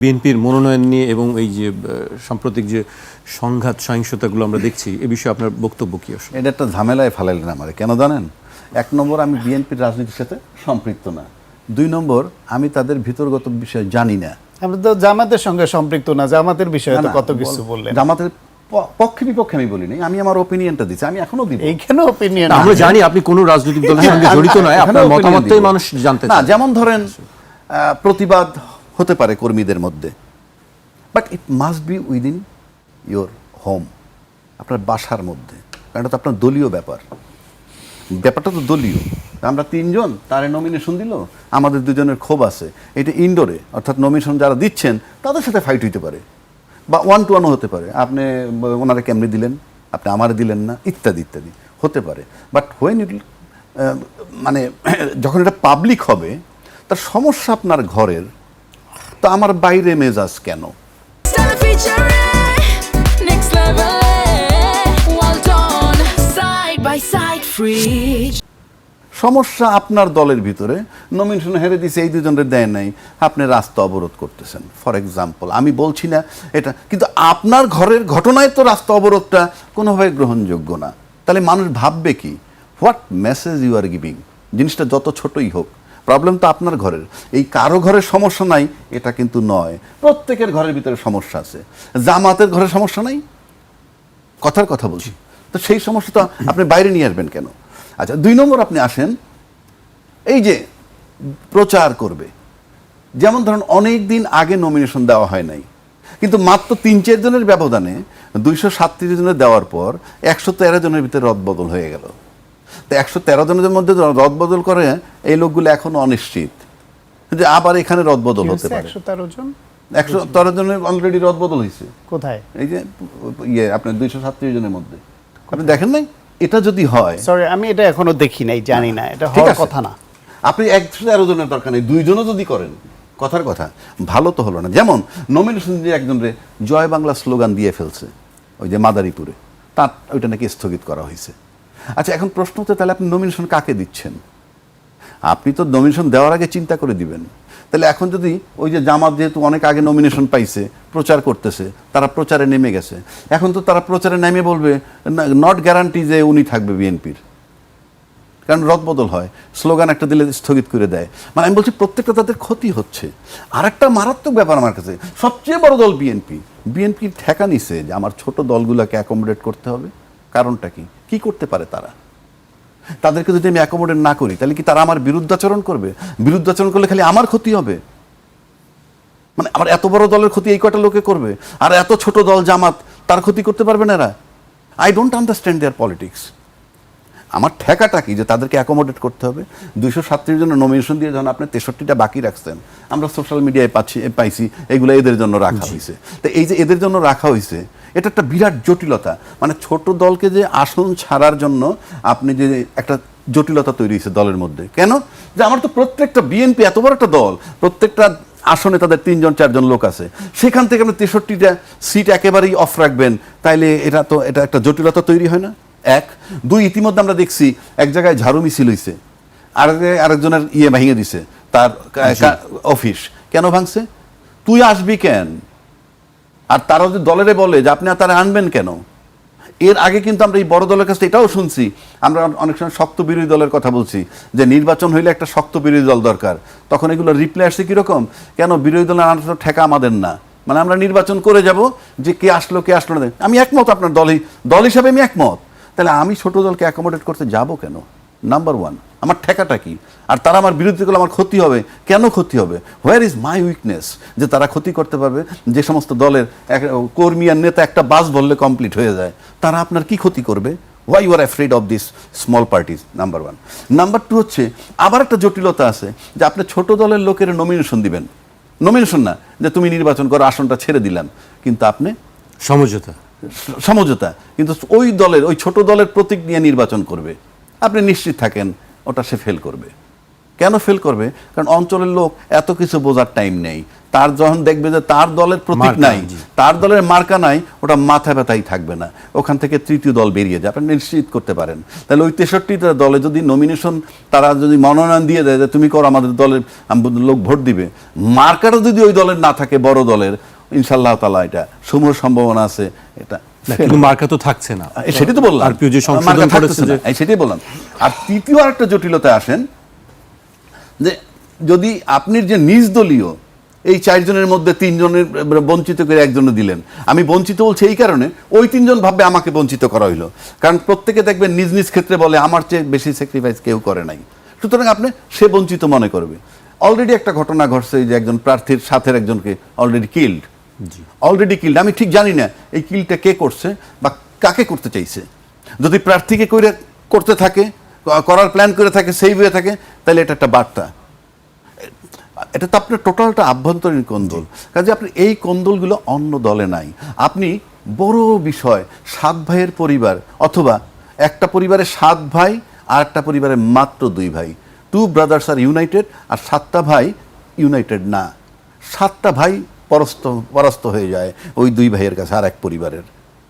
বিএনপির মনোনয়ন নিয়ে এবং এই যে সাম্প্রতিক যে সংঘাত সহিংসতাগুলো আমরা দেখছি এ বিষয়ে আপনার বক্তব্য কি আসলে? এটা একটা ঝামেলায় ফেলাইলেন আমারে কেন জানেন? এক নম্বর আমি বিএনপির রাজনীতির সাথে সম্পৃক্ত না। দুই নম্বর আমি তাদের ভিতরগত বিষয় জানি না। আমরা তো জামাতের সঙ্গে সম্পৃক্ত না জামাতের বিষয়ে তো কত কিছু বললেন। জামাতের পক্ষে বিপক্ষে আমি বলিনি আমি আমার ওপিনিয়নটা দিচ্ছি আমি এখনও দিব। এইখানে ওপিনিয়ন আমরা জানি আপনি কোনো রাজনৈতিক দলের সঙ্গে জড়িত নয় আপনার মতামতটাই মানুষ জানতে না যেমন ধরেন আহ, প্রতিবাদ হতে পারে কর্মীদের মধ্যে। But it must be within your home আপনার বাসার মধ্যে। কারণ এটা তো আপনার দলীয় ব্যাপার। ব্যাপারটা তো দলীয়। আমরা তিনজন, তারে নমিনেশন দিল, আমাদের দুজনের ক্ষোভ আছে। এটা ইনডোরে অর্থাৎ নমিনেশন যারা দিচ্ছেন, তাদের সাথে ফাইট হইতে পারে। বা ওয়ান টু ওয়ানও হতে পারে। আপনি, ওনারা কেমনি দিলেন? আপনি আমারে দিলেন না, ইত্যাদি ইত্যাদি। হতে পারে। বাট হোয়েন ইট মানে যখন এটা পাবলিক হবে, তার সমস্যা আপনার ঘরের তো আমার বাইরে মেজাজ কেন. সমস্যা আপনার দলের ভিতরে। নমিনেশন হেরে দিছে এই দুজনের দেয় নাই। আপনি রাস্তা অবরোধ করতেছেন। ফর এক্সাম্পল আমি বলছি না এটা কিন্তু আপনার ঘরের ঘটনায় তো রাস্তা অবরোধটা কোনোভাবে গ্রহণযোগ্য না। তাহলে মানুষ ভাববে কি? What message you are giving জিনিসটা যত ছোটই হোক। প্রবলেম তো আপনার ঘরের। এই কারও ঘরের সমস্যা নাই এটা কিন্তু নয়। প্রত্যেকের ঘরের ভিতরে সমস্যা আছে। জামাতের ঘরের সমস্যা নাই? কথার কথা বলছি। তো সেই সমস্যা তো আপনি বাইরে নিয়ে আসবেন কেন? আচ্ছা দুই নম্বর আপনি আসেন এই যে প্রচার করবে। যেমন ধরুন অনেক দিন আগে নমিনেশন দেওয়া হয় নাই। কিন্তু মাত্র তিন চার জনের ব্যবধানে দুইশো সাতত্রিশ জনের দেওয়ার পর একশো তেরো জনের ভিতরে রদবদল হয়ে গেল। তো একশো তেরো জনের মধ্যে রদবদল করে এই লোকগুলো এখনও অনিশ্চিত। যে আবার এখানে রদবদল হতে পারে। একশো তেরো জন? একশো তেরো জনের অলরেডি রদবদল হয়েছে। কোথায়? এই যে ইয়ে আপনার দুইশো সাতত্রিশ জনের মধ্যে। আপনি দেখেন নাই? এটা যদি হয় সরি আমি এটা এখনও দেখি নাই জানি না। এটা হওয়ার কথা না। আপনি একশো তেরো জনের দরকার নেই দুইজনও যদি করেন কথার কথা ভালো তো হলো না। যেমন নমিনেশন দিয়ে একজন রে জয় বাংলা স্লোগান দিয়ে ফেলছে ওই যে মাদারীপুরে। তার ওইটা নাকি স্থগিত করা হয়েছে। আচ্ছা এখন প্রশ্ন হচ্ছে, তাহলে আপনি নমিনেশন কাকে দিচ্ছেন? আপনি তো নমিনেশন দেওয়ার আগে চিন্তা করে দিবেন। তাহলে এখন যদি ওই যে জামাত যেহেতু অনেক আগে নমিনেশন পাইছে, প্রচার করতেছে, তারা প্রচারে নেমে গেছে। এখন তো তারা প্রচারে নেমে বলবে নট গ্যারান্টি যে উনি থাকবে বিএনপির। কারণ রদবদল হয়, স্লোগান একটা দিলে স্থগিত করে দেয়। মানে আমি বলছি, প্রত্যেকটা তাদের ক্ষতি হচ্ছে। আর একটা মারাত্মক ব্যাপার আমার কাছে, সবচেয়ে বড় দল বিএনপি। বিএনপির ঠেকা নিছে যে আমার ছোট দলগুলোকে অ্যাকোমোডেট করতে হবে। কারণটা কি? কি করতে পারে তারা? তাদেরকে যদি আমি অ্যাকোমোডেট না করি তাহলে কি তারা আমার বিরুদ্ধাচরণ করবে? বিরুদ্ধাচরণ করলে খালি আমার ক্ষতি হবে? মানে আমার এত বড় দলের ক্ষতি এই কটা লোকে করবে? আর এত ছোট দল জামাত তার ক্ষতি করতে পারবে না এরা? I don't understand their politics আমার ঠেকাটা কি যে তাদেরকে অ্যাকোমোডেট করতে হবে? দুইশো সাতত্রিশ জনের নমিনেশন দিয়ে যখন আপনি তেষট্টিটা বাকি রাখছেন আমরা সোশ্যাল মিডিয়ায় পাচ্ছি পাইছি এগুলো এদের জন্য রাখা হয়েছে। তো এই যে এদের জন্য রাখা হয়েছে এটা একটা বিরাট জটিলতা। মানে ছোট দলকে যে আসন ছাড়ার জন্য আপনি যে একটা জটিলতা তৈরি হয়েছে দলের মধ্যে। কেন? যে আমার তো প্রত্যেকটা বিএনপি এত বড় একটা দল প্রত্যেকটা আসনে তাদের তিনজন চারজন লোক আছে। সেখান থেকে আপনি তেষট্টিটা সিট একেবারেই অফ রাখবেন তাইলে এটা তো এটা একটা জটিলতা তৈরি হয় না? এক। দুই ইতিমধ্যে আমরা দেখছি এক জায়গায় ঝাড়ু মিছিল হইছে আর আরেকজনের ইয়ে ভেঙে দিছে তার অফিস। কেন ভাঙছে? তুই আসবি কেন? আর তারা যদি দলেরে বলে যে আপনি তারা আনবেন কেন? এর আগে কিন্তু আমরা এই বড় দলের কাছে এটাও শুনছি। আমরা অনেক সময় শক্ত বিরোধী দলের কথা বলছি যে নির্বাচন হইলে একটা শক্ত বিরোধী দল দরকার। তখন এগুলো রিপ্লাই আসছে কীরকম? কেন বিরোধী দল আনার ঠেকা আমাদের না? মানে আমরা নির্বাচন করে যাব যে কে আসলো কে আসলো না। আমি একমত আপনার দলই দল হিসাবে আমি একমত। তাহলে আমি ছোট দলকে অ্যাকোমোডেট করতে যাব কেন? নাম্বার ওয়ান আমার ঠেকাটা কি? আর তারা আমার বিরুদ্ধে করলে আমার ক্ষতি হবে? কেন ক্ষতি হবে? হোয়ার ইজ মাই উইকনেস যে তারা ক্ষতি করতে পারবে যে সমস্ত দলের কর্মী আর নেতা একটা বাস বললে কমপ্লিট হয়ে যায়। তারা আপনার কি ক্ষতি করবে? Why you are afraid of this small parties number one number two হচ্ছে আবার একটা জটিলতা আছে যে আপনি ছোট দলের লোকের নমিনেশন দিবেন। নমিনেশন না যে তুমি নির্বাচন করো আসনটা ছেড়ে দিলাম। কিন্তু আপনি সমঝোতা। সমঝোতা। কিন্তু ওই দলের ওই ছোট দলের প্রতীক নিয়ে নির্বাচন করবে। আপনি নিশ্চিত থাকেন ওটা সে ফেল করবে। কেন ফেল করবে? কারণ অঞ্চলের লোক এত কিছু বোঝার টাইম নেই। তার যখন দেখবে যে তার দলের প্রতীক নাই তার দলের মার্কা নাই ওটা মাথা ব্যথাই থাকবে না। ওখান থেকে তৃতীয় দল বেরিয়ে যায়। আপনি নিশ্চিত করতে পারেন। তাহলে ওই তেষট্টিটা দলে যদি নমিনেশন তারা যদি মনোনয়ন দিয়ে দেয় যে তুমি করো আমাদের দলের লোক ভোট দিবে। মার্কাটা যদি ওই দলের না থাকে বড় দলের ইনশাল্লাহ তালা এটা সমূহ সম্ভাবনা আছে এটা কিন্তু মার্কা তো থাকছে না। সেটাই তো বললাম। আর যে সংশোধন করেছে যে সেটাই বললাম। আর তৃতীয় আরেকটা জটিলতায় আসেন যে যদি আপনি যে নিজ দলীয় এই চারজনের মধ্যে তিনজনের বঞ্চিত করে একজনে দিলেন আমি বঞ্চিত বলছি এই কারণে ওই তিনজন ভাববে আমাকে বঞ্চিত করা হইল। কারণ প্রত্যেকে দেখবেন নিজ নিজ ক্ষেত্রে বলে আমার চেয়ে বেশি স্যাক্রিফাইস কেউ করে নাই। সুতরাং আপনি সে বঞ্চিত মনে করবে। অলরেডি একটা ঘটনা ঘটছে যে একজন প্রার্থীর সাথের একজনকে অলরেডি কিল্ড অলরেডি কিল্ড আমি ঠিক জানি না এই কিলটা কে করছে বা কাকে করতে চাইছে। যদি প্রার্থীকে করে করতে থাকে করার প্ল্যান করে থাকে সেই হয়ে থাকে তাহলে এটা একটা বার্তা। এটা তো আপনার টোটালটা আভ্যন্তরীণ কোন্দল। কাজে আপনি এই কোন্দলগুলো অন্য দলে নাই। আপনি বড় বিষয় সাত ভাইয়ের পরিবার অথবা একটা পরিবারে সাত ভাই আর একটা পরিবারে মাত্র দুই ভাই। টু ব্রাদার্স আর ইউনাইটেড আর সাতটা ভাই ইউনাইটেড না। সাতটা ভাই পরস্ত পরাস্ত হয়ে যায় ওই দুই ভাইয়ের কাছে আর এক পরিবারের।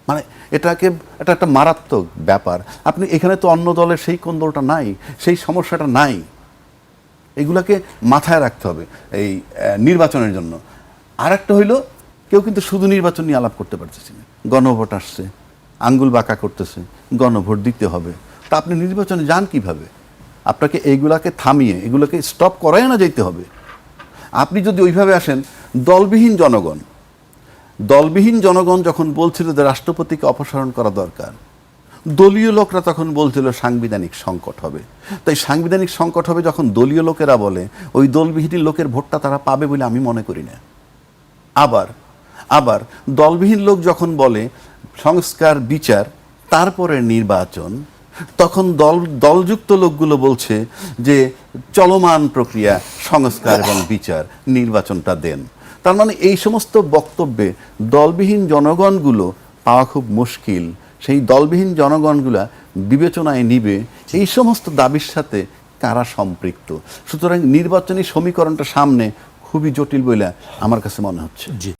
মানে এটাকে, এটা একটা মারাত্মক ব্যাপার। আপনি এখানে তো অন্য দলের সেই কোন্দলটা নাই, সেই সমস্যাটা নাই। এগুলাকে মাথায় রাখতে হবে এই নির্বাচনের জন্য। আর একটা হইল, কেউ কিন্তু শুধু নির্বাচন নিয়ে আলাপ করতে পারতেছে না। গণভোট আসছে, আঙ্গুল বাঁকা করতেছে, গণভোট দিতে হবে। তা আপনি নির্বাচনে যান কীভাবে? আপনাকে এইগুলাকে থামিয়ে, এগুলোকে স্টপ করাই না যেতে হবে। আপনি যদি ওইভাবে আসেন দলবিহীন জনগণ। দলবিহীন জনগণ যখন বলছিল যে রাষ্ট্রপতিকে অপসারণ করা দরকার, দলীয় লোকরা তখন বলছিল সাংবিধানিক সংকট হবে। তাই সাংবিধানিক সংকট হবে যখন দলীয় লোকেরা বলে, ওই দলবিহীন লোকের ভোটটা তারা পাবে বলে আমি মনে করি না। আবার আবার দলবিহীন লোক যখন বলে সংস্কার, বিচার, তারপরে নির্বাচন, তখন দল, দলযুক্ত লোকগুলো বলছে যে চলমান প্রক্রিয়া সংস্কার এবং বিচার নির্বাচনটা দেন। তার মানে এই সমস্ত বক্তব্যে দলবিহীন জনগণগুলো পাওয়া খুব মুশকিল। সেই দলবিহীন জনগণগুলা বিবেচনায় নিবে এই সমস্ত দাবির সাথে কারা সম্পৃক্ত। সুতরাং নির্বাচনী সমীকরণটা সামনে খুবই জটিল বলে আমার কাছে মনে হচ্ছে। জি।